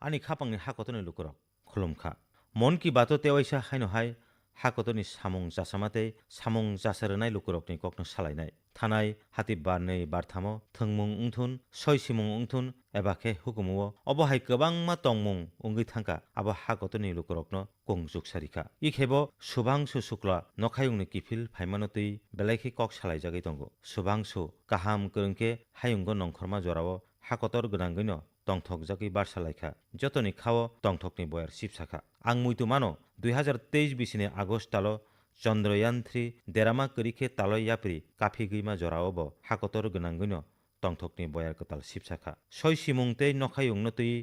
ani khapangni hakotoni lukurok khulumkha mon ki bato tewaisa haino hai hakotoni samung jasamate samung jasarnai lukurokni kokno salainai thanai hati barnei barthamo thungmung ungthun soi simung ungthun eba khe hukumu obo hai kwbangma tongmung ungui thangka abo hakotoni lukurokno kongjuk sarika ikhebo subhangshu shukla nokhayungni kifil phaimano tui belai khe kok salaijagui tongo subhangshu kaham kwrwngkhe hayungo nongkhorma jorao hakotor gwnangui no তংথকজাকি বারসালাইখা যতনি খাও তংথকনি বয়ার শিবসাখা আং মুইতু মানো দুই হাজার তেইশ বিশিনে August তালো Chandrayaan three দেরামা করিখে তালো ইয়াপ্রি কাফি গিমা জরাওব হাকতর গনাঙ্গিন তংথকনি বয়ার কতাল শিবসাখা সই সিমুংতে নখাই উন্নতই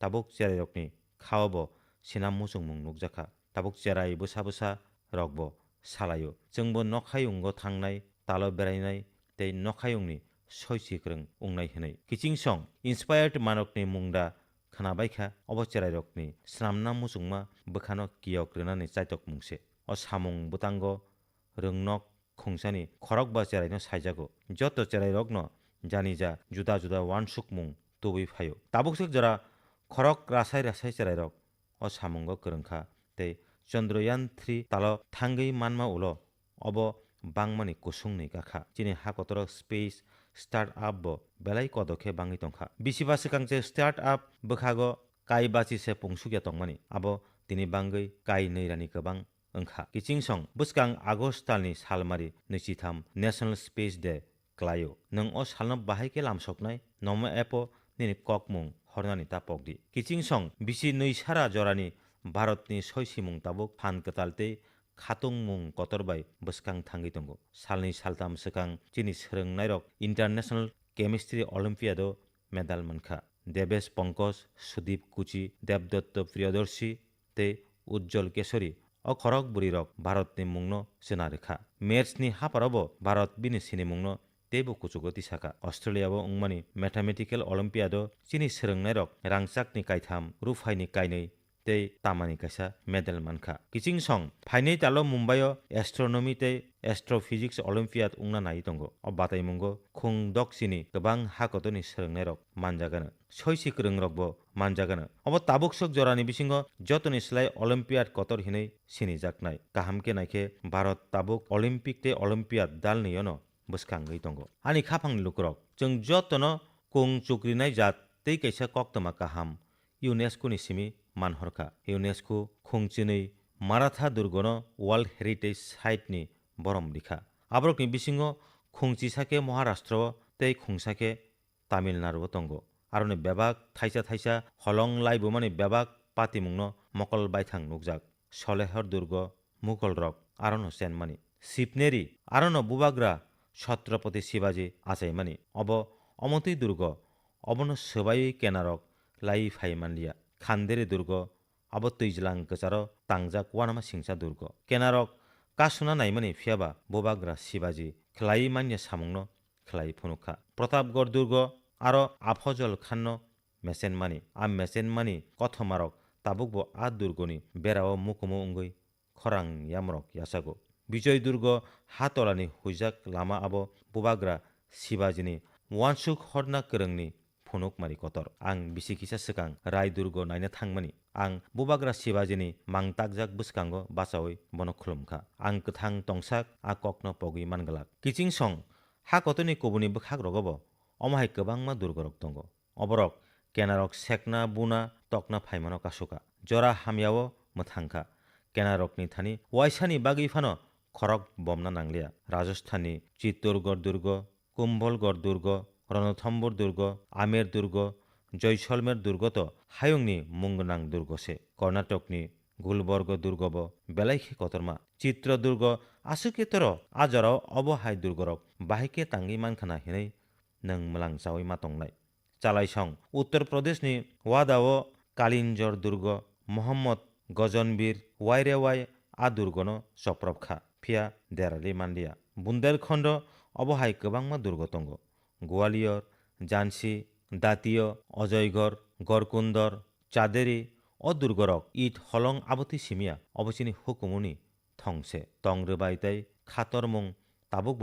তাবক চেরাইরকনি খাওয়াব সিনাম মুসং মুং নুকজাখা তাবক চেরাই বসা বসা রকব সালায়ো जोंबो नखायुंगो थांनाय ताल बेरायनाय दै नखायुंनि सयसिख्रों उंनाय होनाय किचिं सं इन्सपायार्ड मानकनि मुंदा खोनाबायखा अबो चेराइरकनि स्नामना मुसुंमा बोखानो कियक रोनानै चाइतक मुंसे अ सामुं बुतांग रोंनक खुंसानि खरक बा चेराइनो साइजागो जत चेराइरकनो जानि जा जुदा जुदा वानसुक मुं तुबै फायो ताबुकसक जरा खरक रासाय रासाय चेराइरक अ सामुंगो गोरोंखा तै चन्द्रयान थ्रि ताल थांगै मानमा उलो अब बांमानि कुसुंनि गाखा चिनि 스타트 업보 belai kodoke bangi tongkha bisiba sikangche start up bukhago kai bachi se pungsugya tongmani abo tini bangi kai neirani kabang ওংখা কিচিং সং বুসকাং আগস্ট তালনি সালমারি নৈচিথাম নেশনাল স্পেস ডে ক্লায়ো নং অ সালনব বাহাইকে লামসকনাই নম এপো নিনি ককমুং হরনানি তাপকদি কিচিং সং বিসি নৈসারা জরানি ভারতনি সৈসিমুং তাবুক ফান কতালতে खातुं मुं कतरबाय बस्कां थांगै दंगो सालनै सालथाम सोखां चिनि सोरोंनायरक इन्टारनेशनल केमिस्ट्रि अलिम्पियादो मेडाल मोनखा देबेश पंकज सुदीप कुचि देबदत्त प्रियदर्शी ते उज्जल केसरी अ खरक बुरी रक भारतनि मुंनो सेना रेखा मेट्सनि हापारावबो भारत बिनि सिनि मुंनो तेबो कुचुगति साखा अस्ट्रेलियाबो उंमानि मेथमेटिकेल अलिम्पियादो चिनि सोरोंनायरक रांसाकनि कायथाम रुफाइनि कायनै tei tamani kaisa medal mankha kiching song phainei talo mumbai o astronomy tei astrophysics olympiad ungna nai tongo o batai mungo khung dok chini kwbang hakotoni swrungnai rok manjagano soisi kwrung rok bo manjagano obo tabuk sok jorani bisingo jotoni slai olympiad kotor hinui sini jaknai kaham ke naikhe bharat tabuk olympic tei olympiad dalni yono bwskangui tongo ani khapang lukrok chung jotono kung chukrinai jat tei kaisa koktoma kaham UNESCO ni simi मानहरखा UNESCO' खुंचिनै माराथा दुर्गनो world heritage साइटनि बरम लिखा आब्रकनि बिसिङो खुंचिसाके महाराष्ट्र तै खुंसाके तामिलनाडु तंगो आरनि बेबाक थाइसा थाइसा हलं लाइबोमानि बेबाक पातिमुंनो मकल बायथां नुकजाक सलेहर दुर्ग मुगल रक आरनो सेनमानि सिपनेरि आरनो बुबाग्रा छत्रपति शिवाजी आचाइमानि अब अमति दुर्ग अबनो सोबाई केनारक খান্দেরে দুর্গ আবো তৈজলাং কচার তাংজা কুয়ানামা সিংসা দুর্গ কেনারক কাসুনা নাইমানি ফিয়াবা বোবাগ্রা শিবাজি খেলাই মান্য সামংন খেলাই ফনুখা প্রতাপগড় দুর্গ আরও আফজল খান্ন মেসেন মানি আ মেসেন মানি কথমারক তাবুকবো আ দুর্গনি বেরাও মুকুমো অঙ্গই খরাং ইয়ামরক ইয়াসাগো বিজয় দুর্গ হাতলানি হুইজাক লামা আবো বোবাগ্রা শিবাজিনি ওয়ানসুক হরনা করংনি phunukmani kotor ang bisi kisa sekang rai durgo naina thangmani ang bubagra sibajini mangtakjak buskango basawoi bono khulumkha ang kthang tongsak a kokno pogi mangalak kiching song ha kotoni kobuni bukhak rogobo অমাহে কবাংমা দুর্গরক দঙ্গ অবরক কেনারক সেকনা বুনা তকনা ফাইমানো কাসুকা জরা হামিয়াও মথাংখা কেনারকনি Thani ওয়াইসানি বাগি Fanon খরক বমনা নাংলিয়া Rajasthani Chittorgarh দুর্গ কুম্ভলগড় দুর্গ রণথম্বর দুর্গ আমের দুর্গ জয়সলমের দুর্গত হায়ংনি মুঙ্গনাং দুর্গসে কর্ণাটকনি গুলবর্গ দুর্গব বেলাইখে কতর্মা চিত্রদুর্গ আসুকে তর আজর অবহায় দুর্গরক বাহিকে তাঙ্গি মানখানা হিনে নং মলাং চাওই মাতংনাই চালাইসং উত্তর প্রদেশনি ওয়াদাও কালিঞ্জর দুর্গ মোহাম্মদ গজনবীর ওয়াইরে ওয়াই আ দুর্গন চপ্রবখা ফিয়া দেরালি মান্ডিয়া বুন্দেলখণ্ড অবহায় কবাংমা দুর্গতঙ্গ গোয়ালিয়র ঝান্সি দাতীয়, অজয়গড়, গড়কুন্দর, চাঁদেরি ও দুর্গরক ইট, হলং, আবতি সিমিয়া, অবচিনী হুকুমুনি থংসে তংরে বাইতাই খাতরমং তাবুকব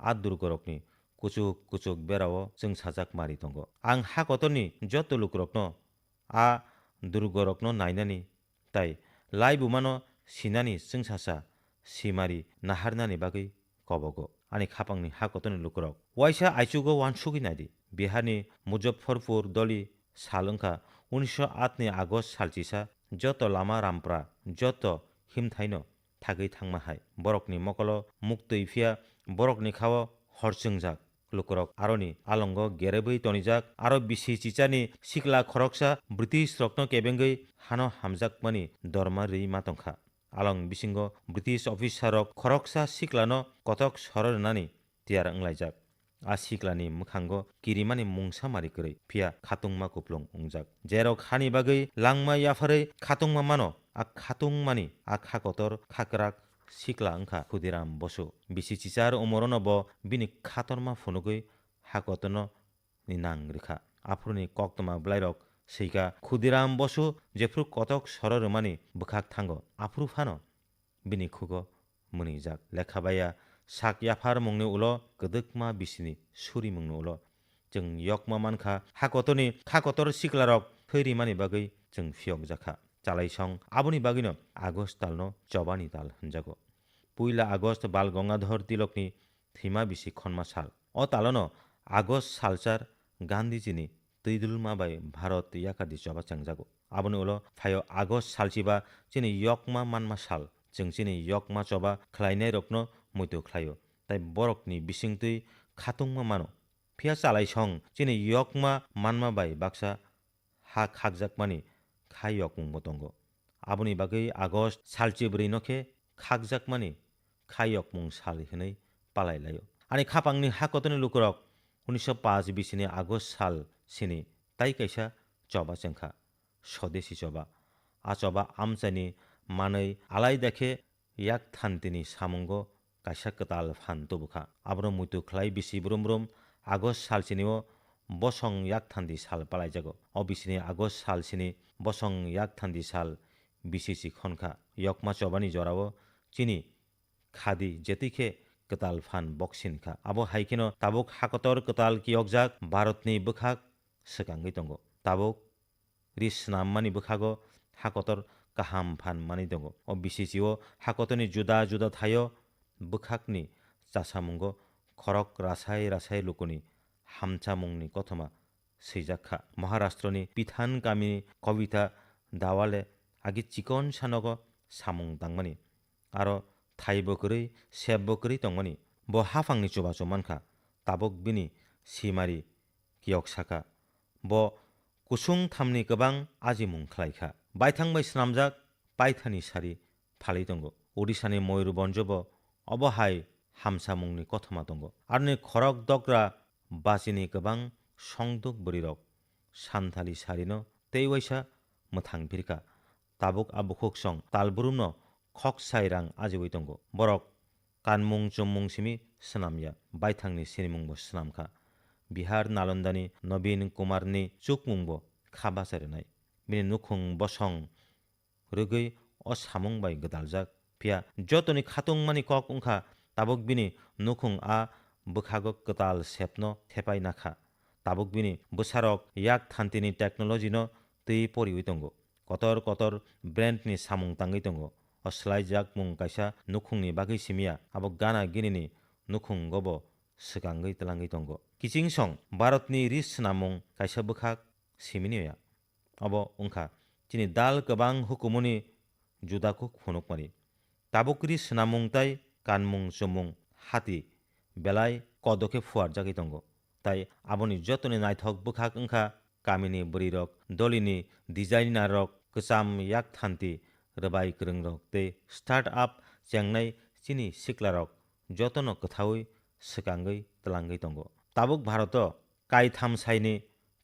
আর দুর্গরকনি কুচুক কুচুক বেড়াও চং সাজাক মারি তঙ্গ। আং হা কতনি যত লুকরকন আ দুর্গরকন নাইনানি তাই, লাই বুমানো সিনানি চং সাসা, সিমারি নাহারনানি বাকি কবগো। আনি খাপাংনি হাকতনি লুকরক ওয়াইসা আইচুগো ওয়ান সুগিনারি বিহানি মুজফরপুর দলি সালংখা উনিশশো আটনি আগস্ট সালচিসা যত লামা রামপ্রা, যত হিমথাইন থাগৈ থাংমাহাই বরকনি মকল মুক্ত ইফিয়া, বরকনি খাও হরচংজাক লুকরক আরনি আলঙ্গ গেরেবই তনিজাক আরও বিশি চিচানি সিকলা খরকসা ব্রিটিশ রক্ন কেবেঙ্গৈ হানো হামজাক মানি দরমা রি মাতংখা। Along bisingo British officerok khoroksa siklano kotok soror nani tiar anglaijak a siklani mukhango kirimani mungsa mari kre phia khatungma kuplong ungjak jerok hani bagai langma yafare khatungma mano a khatungmani a khakotor khakrak sikla angkha khudiram bosu bisi chichar omorono bo bini khatorma phunugoi hakotono ninang rikha afruni koktoma blairok Saika Khudiram Basu जेफ्रु कतक सररमानि बुखाक थांगो आफुरु फानो बिनि खुगो मुनि जाक लेखाबाया sak yafar mungni ulo gedekma bisini suri mungni ulo जों यकमा मानखा हाकतनि खाकतर सिक्लारक फैरिमानि बागै जों फियक जाखा चालाइसं आबुनि बागैनो August तालनो चबानि ताल होनजागो पुइला आगस्ट बाल गंगाधर तिलकनि थैमा बिसि खनमा साल अ तालनो आगस्ट सालचार गान्धीजिनि तैदुलमा बाय भारत याकादि चबा चांजागो आबुनि उलो फायो आगस्ट सालचिबा चिनि यकमा मानमा साल जों चिनि यकमा चबा ख्लायनाय रकनो मैतो ख्लायो ताइ बरकनि बिसिंतै खातुंमा मानो फिया चालाइसं चिनि यकमा मानमा बाय बाक्सा हा खाकजाकमानि खाय यकमुं बतंगो आबुनि बागै आगस्ट सालचिब्रै नखे खाकजाकमानि खाय यकमुं साल हिनै पालायलायो आनि खापांनि हाकतनि लुकुरक उनिसशो पाँच बिसिनि आगस्ट साल 시니 চবা চবাচেঙ্খা স্বদেশী চবা। আচবা আমচানি মানই আলাই দেখে ইয়াক থান তিনি সামঙ্গ কতাল ফান তবুখা। আব্রম মুতু খ্লাই বিশি ব্রম ব্রম আগস্ট সালসিনিও বসং ইয়াক থান্দি সাল পালাই যাগ অবিসিনি আগস্ট সালসিনি বসং ইয়াক থান্দি সাল বিশিসি খনখা। ইয়কমা চবানি জরাও, চিনি খাদি যেতিখে কতাল ফান বক্সিনখা। আবো হাইকিনো তাবুক হাকতর কতাল কি অকজাক ভারতনি বখাক sekang gi tongo tabuk ri snam mani bukhago hakotor kaham phan mani tongo o bisisio hakotoni juda juda thayo bukhakni chasamungo খরক রাসাই রাসাই লুকুনি হামচামুংনি কথমা সেইজাক্ষা মহারাষ্ট্রনি Pithan কামিনী কবিতা দাওয়ালে আগে চিকন সানগ সামুং তাংমানি আরও থাই বকরি সেব বকরি তংমানি ব হাফাংনি চোবা চমানখা তাবক বিনি সিমারি কিয়ক সাকা ব কুসুং থামনি গবাং আজিমুং খ্লাইখা বাইথাংবাই স্নামজাক পাইথানি সারি ফালি দঙ্গ ওড়িশানি ময়ূরবঞ্জব অবহাই হামসা মুংনি কথমা দঙ্গ আরনি খরক দগ্রা বাজিনি গবাং সংদুক বরিরক সান্থালি সারিন তেই ওইসা মথাং ভিরকা তাবুক আবুখুক সং তালবুরুমন খক সাইরাং আজিবই দঙ্গ বরক কানমুং চুমুং সিমি স্নামিয়া বাইথাংনি সিনিমুংব স্নামখা बिहार नालन्दानि नवीन कुमारनि चुकमुंबो खाबासारिनाय बिनि नुखुं बसं रुगै असामुं bye गोदालजाक pia jotoni khatung mani kok ungkha tabuk bini nukhung a bukhago katal sepno thepai nakha tabuk bini busarok yak thantini technology no tui poriwi tongo kotor kotor brand ni samung tangui tongo oslai jak mung kaisa nukhungni bagui simia abo gana sukangui telangui tongo. Kiching song Bharat ni ris namung kaisa bukhak siminiya. Abo unka chini dal kabang hukumuni judaku khunuk mari. তাবুকরি সিনামুংতাই Kanmung চুমুং হাতি বেলায় কদকে Führer জাগি তঙ্গ তাই আবনি যতনে নাই থক বুখাক ওংখা কামিনী বরি রক দলিনী ডিজাইনার রক কচাম ইয়াক থান্তি রবাই ক্রং রক তে স্টার্ট আপ চেংনাই চিনি সিকলা রক যতন কথাউই sukangui tlangui tongo. Tabuk Bharat kai tham saini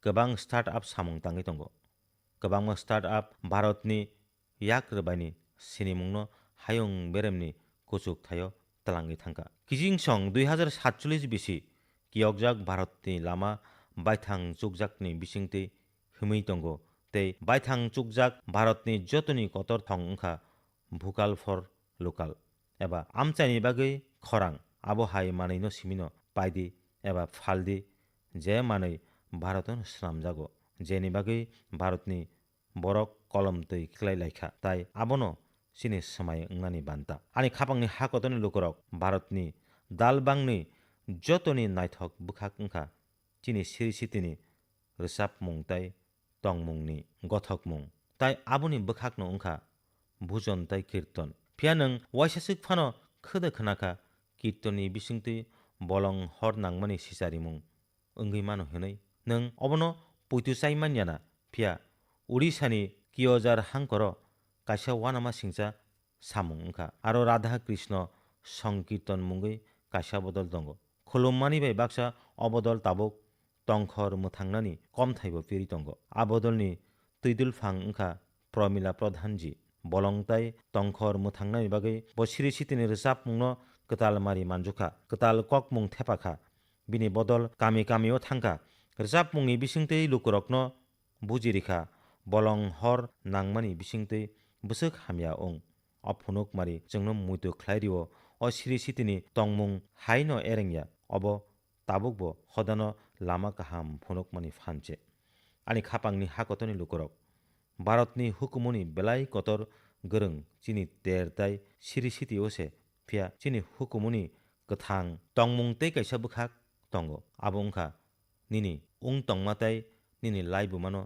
gobang start up samung tangui tongo. Gobang start up Bharat ni yak rbaini sini mungno hayung beremni kuchuk thayo tlangui thangka. Kijing song 2047 bisi কিয়কজাক ভারতনি Lama বাইথাং চুকজাকনি বিসিংতে হুমই তঙ্গ তেই বাইথাং চুকজাক ভারতনি যতনি কতর থং ওংখা ভুকাল for local এবা আমচাইনি বাগৈ খরাং 아버 하이 만의 노 시미노 빠이디 에바 팔디 제 만의 ভারতন স্নামজাগো যে নিবাগেই ভারতনি বরক কলম তৈ খিলাই লাইখা, তাই আবনো সিনি সময় ওংনানি বান্তা। আনি খাপাংনি হাকতনি লোকরক, ভারতনি দালবাংনি যতনি নাইথক বুখাক ওংখা চিনি সিরি সিতিনি রসাব মুং তাই টং মুংনি গথক মুং। তাই আবনি বুখাকনো ওংখা ভুজন তাই কীর্তন। ফিয়া নং ওয়াইসাসিক ফানো খোদো খোনাখা kirtonni bisingtwi bolong hor nangmani sicharimung wngwi mano hwnwi nung obono puitu chai manyana phiya odishani kiojar hangkoro kaisa wanama singcha samung wngkha aro radha krishna sankirtan mungwi kaisa bodol tongo khulummani bai baksa obodol tabuk tongkhor mwthangnani komthaibo piri tongo abodolni tuidul phang wngkha promila pradhanji bolongtai tongkhor mwthangnani bagwi bo siri sitini rwchapmungno কেতাল মাৰি মানজুখা কেতাল cock মুং থেপাখা বিনি বদল কামি কামিও থাঙ্কা রেজাব মুং বিসংতে লুকুরক্ন বুজিরিখা বলং হৰ নাংমানি বিসংতে বসুক হামিয়া ওং অফুনুক মারি চংন মুইতু খ্লাইরি ও সিরি সিটিনি টংমুং হাইন এরেংয়া অব তাবুক সদান লামা কাহাম ফুনুক মানি ফানচে আনি খাপাংনি হাকতনি লুকরক ভারতনি হুকুমনি বেলাই কটৰ গৰং চিনি তেৰতাই Sri City phiya chini hukumuni kwthang tongmung tei kaisa bwkhak tongo abo wngkha nini ung tongma tei nini laibumano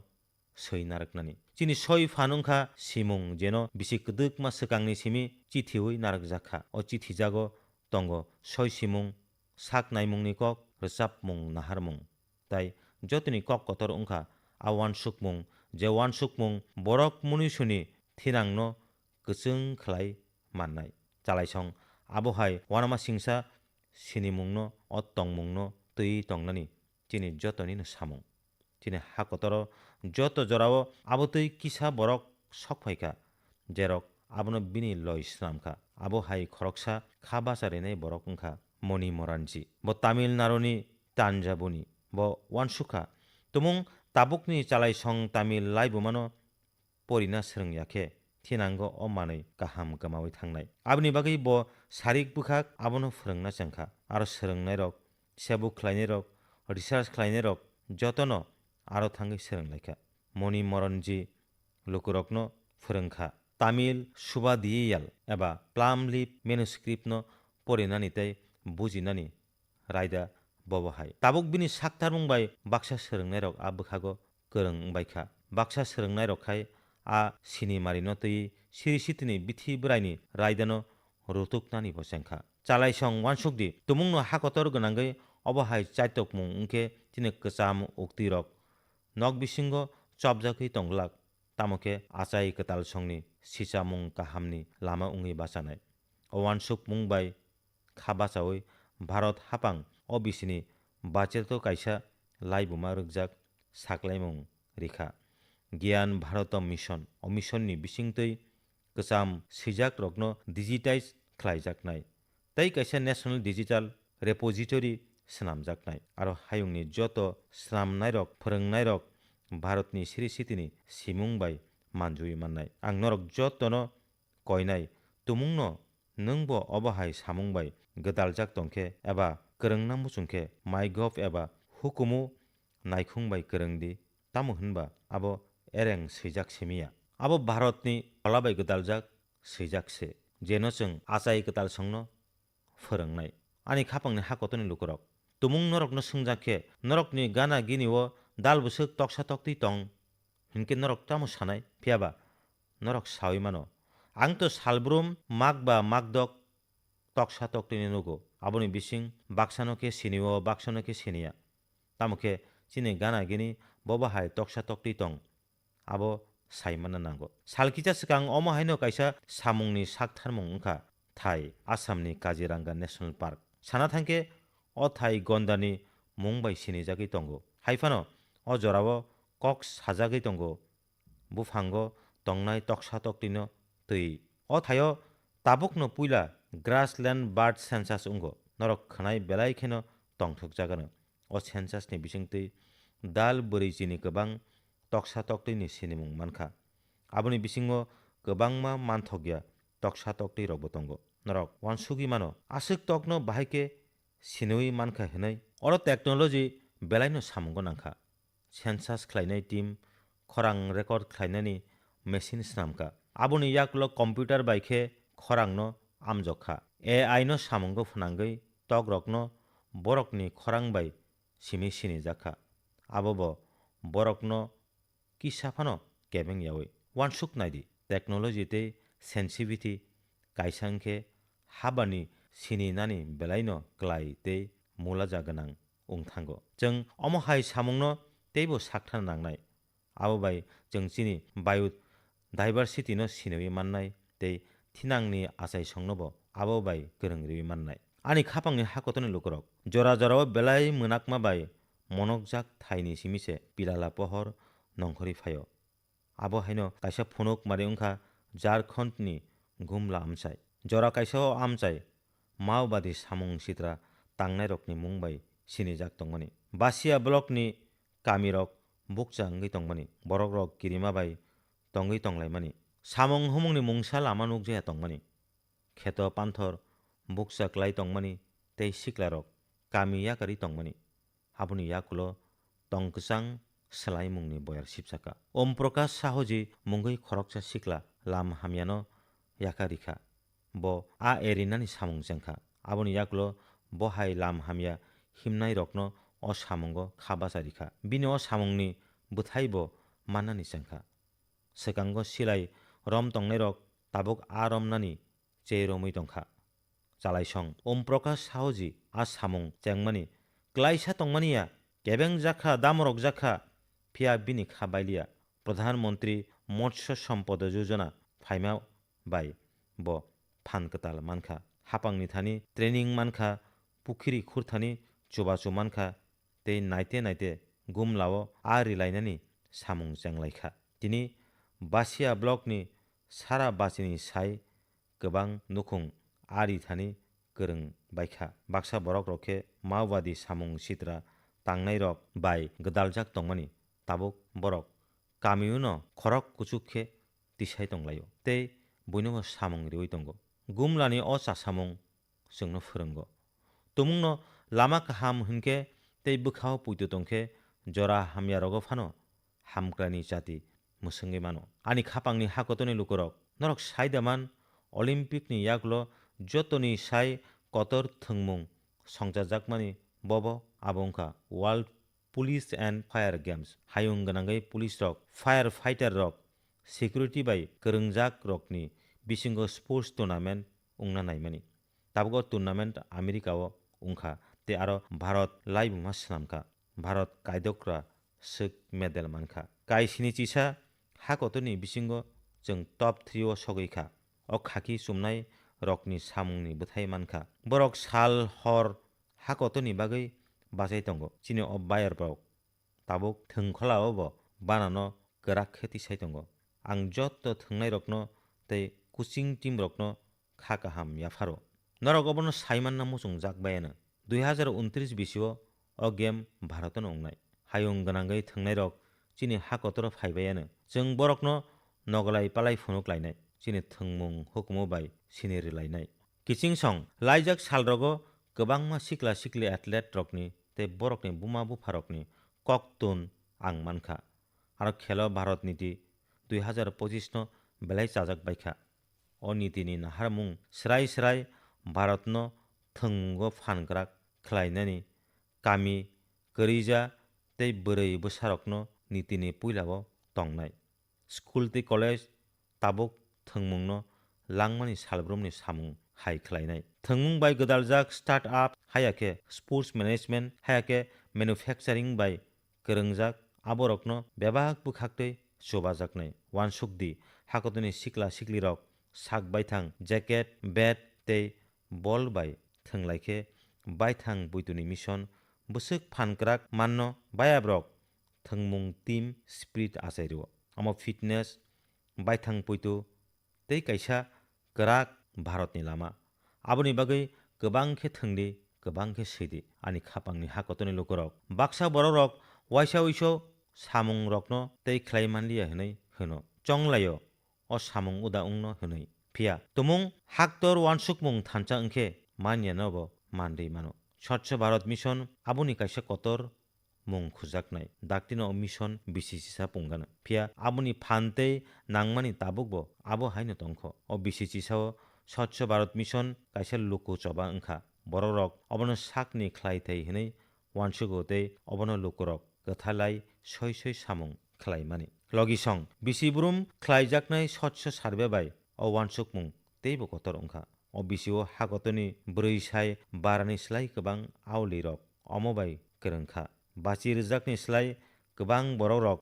soi naraknani chini soi phan wngkha simung jeno bisi kwdwkma swkangni simi chithiwi narakjakha o chithijago tongo soi simung sak naimungni kok rwchapmung naharmung tai jotoni kok kotor wngkha a wansukmung je wansukmung borok munisuni thinangno kwchwng khlai mannai chalaisong abo hai wanama singsa chini jotoni no samung chini hakotoro joto jorao abo twi kisa borok sokphaikha jerok abono bini loi swnamkha abo hai khoroksa kha bacharinai borok wngkha moni moranji bo tamil naruni tanjabuni bo wansukha tumung tabukni chalaisong tamil laibumano porina swrungyakhe thinango o manui kaham gamawi thangnai aboni bagui bo sarik bwkhak abono phwrwngna changkha aro swrungnai rok sebuk khlainai rok research khlainai rok jotono aro thangwi swrunglaikha moni moranji lukurokno phwrwngkha tamil subadiyal eba plum leaf manuscript no porinani tei bujinani raida bobo hai tabuk bini saktarmung bai baksa swrungnai rok a bwkhago kwrwng wngbaikha baksa swrungnai rok khai a sini mari no twi siri sitini bithi bwraini raidano rutuknani bo chengkha chalaisong wansukdi tumungno hakotor gwnangwi obo hai chaitokmung wngkhe tini kwcham ukti rok nok bisingo chopjagwi tonglak tamokhe achai kwtal songni sichamung kahamni lama wngwi bachanai o wansukmung bai kha bachawi bharat hapang o bisini bacheto kaisa laibuma rwgjak saklaimung rikha gyan bharat mission o missionni bisingtwi kwcham sijak rokno digitize khlaijaknai tei kaisa national digital repository swnamjaknai aro hayungni joto swnamnai rok phwrwngnai rok bharatni siri sitini simung bai manjui mannai ang norok jotono koinai tumungno nungbo obo hai samung bai gdaljak tongkhe eba kwrwngna muchungkhe mygov eba hukumu naikhung bai kwrwngdi tamo hwnba abo ereng swijak simiya abo bharatni kolabai gdaljak swijak se jeno chwng achai kwtal songno phwrwngnai ani khapangni hakotoni lukurok tumung norokno swngjakkhe norokni gana gini o dalbwswk toksa toktui tong hinkhe norok tamo sanai phiyaba norok sawi mano ang to salbrum mak ba makdok toksa toktui nugo aboni bising baksano khe sinio baksano khe sinia tamokhe chini abo saimana nango salkisa swkang omo haino kaisa samungni saktharmung wngkha thai assamni kaziranga national park sana thangkhe o thai gondani mungbai sinijagui tongo haifano o jorao kok sajagui tongo buphango tongnai toksa tokti no tui o thaio tabukno puila grassland bird census ungo norok khnai belai kheno tongthokjagano o census ni bisingtwi dal bwrwi chini kwbang toksa toktui ni sinimung mankha aboni bisingo kwbangma manthokya toksa toktui rokbo tongo norok uansugui mano aswk tokno bahaikhe sinui mankha hwnwi oro technology belai no samungo nangkha census khlainai team খরাং record 기사파노 개명 야외 완숙 나이디 테크놀로지테 센시비티 가이상케 하바니 시니나니 벨라이노 글라이테 몰라자가낭 옹탕고 정 어머하이 사몽노 테이보 삭탄 낭나이 아보바이 정신이 바이오 다이버시티노 시네위 만나이 테이 티낭니 아사이 성노보 아보바이 그릉리위 만나이 아니 카방니 하코토니 로그럭 조라조라와 벨라이 문악마바이 মনকজাক ঠাইনি সিমিছে পিলালা পহৰ नंखरि फायो आबो हायनो काइसा फुनुक मारे उंखा झारखन्डनि गुमला आमचाय जरा काइसा आमचाय माओबादी सामुं सित्रा तांनाय रकनि मुंबाय सिनि जाक तंमानि बासिया ब्लकनि कामिरक बुकजा अंगै तंमानि बरक रक किरिमा बाय तंगै तंलायमानि सामुं हुमुंनि मुंसा लामा नुकजाया तंमानि खेत पान्थर बुकजा क्लाय तंमानि तै सिक्लारक कामि याकारि तंमानि आबुनि याकुलो तंकसां सलाय मुंनि बयार सिपसाका ओम प्रकाश साहजी मुंगै खरकसा सिक्ला लाम हामियानो याकारिखा ब आ एरिनानि सामुं जेंखा आबुनि याकुलो बहाय लाम हामिया हिमनाय रकनो अ सामुंगो खाबासारिखा बिनि अ सामुंनि बुथाइबो माननानि जेंखा सेकांगो सिलाय रम तंनाय रक ताबुक आ रमनानि चे रमै तंखा चालायसं ओम प्रकाश साहजी आ सामुं जेंमानि क्लाइसा तंमानिया केबें जाखा दामरक जाखा फिया बिनि खाबायलिया प्रधानमन्त्री मत्स्य सम्पद योजना फाइमा बाय ब फानकताल मानखा हापांनि थानि ट्रेनिं मानखा पुखिरि खुरथानि चुबाचु मानखा ते नायते नायते गुमलाव आ रिलायनानि सामुं जेंलायखा दिनि बासिया ब्लकनि सारा बासिनि साय गोबां नुखुं आरि थानि गोरों बायखा बाक्सा बरक रखे माओवादी सामुं सित्रा तांनाय रक bye गदालजाक tabuk borok kamiu no khorok kuchuk khe tisai tonglayo tei buinogo samung riwi tongo gumlani o chasamung jongno phurungo tumung no lama kaham hinke tei bukhao puito tongkhe jora hamyarogo phano hamklani jati musungi mano ani khapangni hakotoni lukorok norok saidaman অলিম্পিকনি ইয়াগলো যতনি সাই কতর থংমুং সংজাজাকমানি বব আবংখা world police end fire games हायुं गोनांगै police रक fire fighter रक सिकिउरिटि बाय गोरोंजाक रकनि बिसिंगो स्पोर्ट्स टुर्नामेन्ट उंना नायमानि ताबगो टुर्नामेन्ट आमेरिकाओ उंखा ते आरो भारत लाइबुमा स्नामखा भारत कायदक्रा सोक मेडेल मानखा काइसिनि चिसा हाकतनि बिसिंगो जों टप थ्रिओ सगैखा अ खाखि सुमनाय रकनि सामुंनि बुथाय मानखा बरक साल हर हाकतनि बागै बाजाय दंगो चिनि अ बायार बाव ताबुक थोंखलाओबो बानानो गोरा खेति साय दंगो आं जत थोंनाय रकनो तै कुचिं टीम रकनो खाकाहाम याफारो नरगबनो साइमानना मुसुं जाकबायानो दुइ हाजार उनत्रिस बिसिओ अ गेम भारतनो अंनाय हायुं गोनांगै थोंनाय रक चिनि हाकतर फाइबायानो जों बरकनो नगलाय पालाय फुनुक लायनाय चिनि थोंमुं हुकुमो बाय सिनि रिलायनाय किचिं सं लाइजाक सालरगो गोबांमा सिख्ला सिख्लि एथलेट रकनि ते बरकनि बुमा તે બોરકની বুমাবু ফারকনি, ককতুন, আংমানখা। আৰু খেল ভাৰত নীতি, দুই হাজাৰ পঁচিছ ন বেলাই চাজাক বাইখা। অ নীতিনি নাহাৰ মুং স্ৰাই স্ৰাই ভাৰতন থংগ ফানগ্ৰাক খেলাইনানি কামি কৰিজা তেই বৰৈবো সাৰকন নীতিনি পুইলাব টংনাই স্কুল তি কলেজ তাবুক থংমুংন লাংমানি সালব্রুমনি সামুং। Bai godaljak start up hayake sports management hayake manufacturing bai korongjak aborokno bebak bukhaktui chubajaknai wansukdi hakotoni sikla sikli rok sak baithang jacket bat tei bol bai thwnglaikhai baithang buitoni mission bwswk phankrak manno bayabrok thwngmung team spirit achairo amo fitness baithang puitu tei kaisa kwrak भारतनि लामा आबोनि बागै गोबांखे थोंदि गोबांखे सैदि आनि खापांनि हाकतनि लुकरक बाक्सा बर' रक वाइसा उइसो सामुं रकनो तै ख्लाइमानलिया हनै होनो चंलायो अ सामुं उदा उंनो हनै फिया तुमुं हाक्तर वानसुक मुं थानचा अंखे मानिया नब मानदै मानो स्वच्छ Bharat mission आबुनि काइसा Qatar mung khujaknai daktino mission bisisisa punggano pia aboni phantei nangmani tabukbo abo haino tongkho o bisisisao স্বচ্ছ ভারত মিশন কাইসা লুকু চবা ওংখা বড়রক অবন সাকনি খ্লাইথেই হनै ওয়ানসুগোতে অবন লুকুরক গথালাই সই সই সামুং খ্লাইমানি লগিসং বিসিবুরুম খ্লাইজাকনাই স্বচ্ছ সার্ভে অ ওয়ানসুকমুং teibo kotor ongkha o bisio hagotoni brui sai barani slai kobang auli rok omo bai kwrwngkha bachi rwjakni slai kwbang borok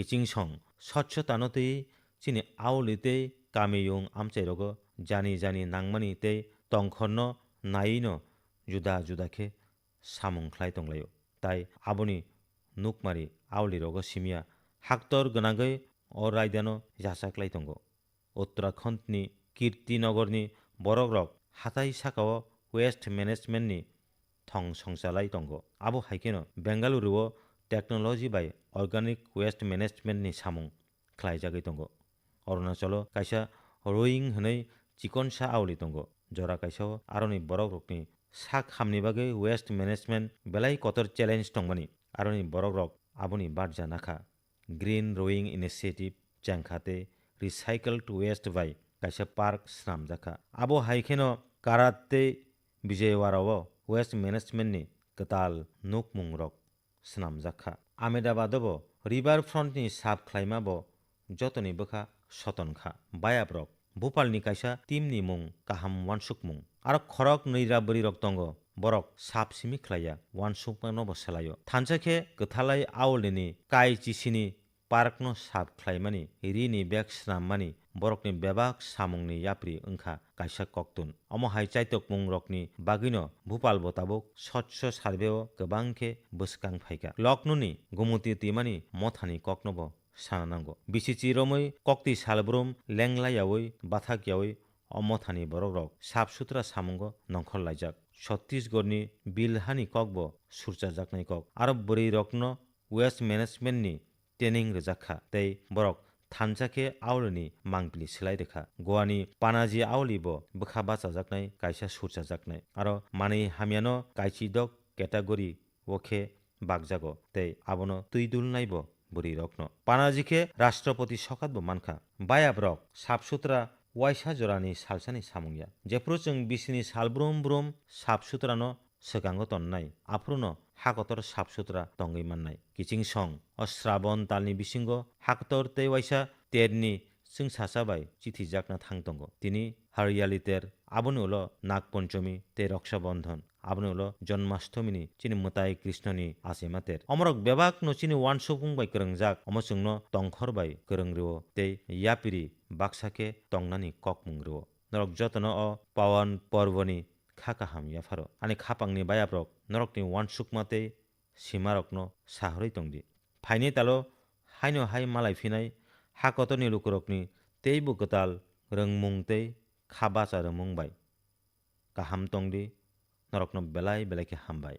기칭성 서초 단어들이 진이 아울리 때 আমচাই রগ জানি জানি নাংমানি তে তংখন্ন নাইন জুদা জুদাকে সামুং খ্লাই তংলায়ো তাই আবনি নুকমারি আউলি রগ সিমিয়া হাক্তর গনাগৈ অ রায়দান যাসা খ্লাই তঙ্গ উত্তরাখণ্ডনি কীর্তিনগরনি বরগ্রক হাতাই সাকাও ওয়েস্ট ম্যানেজমেন্টনি থং সংসালাই তঙ্গ আবো হাইকেন বেঙ্গালুরুও technology bye organic waste मेनेजमेन्टनि सामुं ख्लायजागै तंगो Arunachal काइसा रोइं हनै चिकनसा आवलि तंगो जरा काइसाओ आरनि बरक रकनि sak hamni bagui waste management belai kotor challenge tongmani aroni borok rok aboni barja nakha green rowing initiative changkhate recycle to waste by kaisa park snamjaka abo haikeno karate bijayawara waste management ni katal nukmung swnamjaka ahmedabad bo river front ni sap khlaima bo jotoni bokha soton kha bayab rok bhopal ni kaisa timni mung kaham wansuk mung aro khorok nirabri rok tongo borok sap simi khlaiya wansukma nobo selayo thanchakhe kwthalai awlini kai chisini park no sap khlaimani rini bag sinammani borokni bebak samungni yapri wngkha kaisa koktun. Omo hai chaitok mungrokni bagino Bhopal botabok স্বচ্ছ সার্ভেও গবাংখে বসকাং ফাইকা লগ্ননি গুমতি তিমানি মথানি ককনব সানানাঙ্গো বিসিচিরমই কক্তি সালব্রম ল্যাংলাইয়াওই বাথাকিয়াওই অমথানি বরগ্রক সাফসুতরা সামঙ্গ নংখল লাইজাক ছত্তিশগড়নি বিলহানি ককব সুরচাজাকনাই কক আরব বরী রকন ওয়েস্ট ম্যানেজমেন্টনি ট্রেনিং রেজাখা তাই বরক रोजाखा तै बरक थानजाके आवलिनि मांगबिलि सोलाय रेखा गवानि पानाजी आवलिबो बोखा बाचाजाकनाय काइसा सुरजाजाकनाय आरो मानै हामियानो হাকতর সাপসুতরা তঙ্গই মান্নাই। কিচিং সং অ শ্রাবণ তালনি বিসিঙ্গ হাকতর তে ওয়াইসা, তেরনি সিং সাসাবাই চিঠি জাক না জাকনা থাংতঙ্গ। তিনি হারিয়ালিতের আবনি উল নাগ পঞ্চমী তে রক্ষাবন্ধন আবনি উল জন্মাষ্টমী চিনি মোতাই কৃষ্ণনি আসিমাতের। অমরক বেবাক নচিনি ওয়ান সুপুং বাই করং করংজাক অমসুংন তংখর বাই করং করংরিও তে ইয়াপিরি বাক্সাকে তংনানি কক মুং মুংরিও নরক যত্ন অ পাওয়ান পর্বনি 카카함 야파로 아니 카팡니 바야브록 너럭니 완숙마테 시마럭노 사흐르이 동디 파이니 달로 하이노 하이 말라이 피나이 하코토니 루크럭니 테이부 그탈 릉뭉테 খাবাচার মুংবাই কাহাম টংদি নরকন বেলাই বেলাইকে হামবাই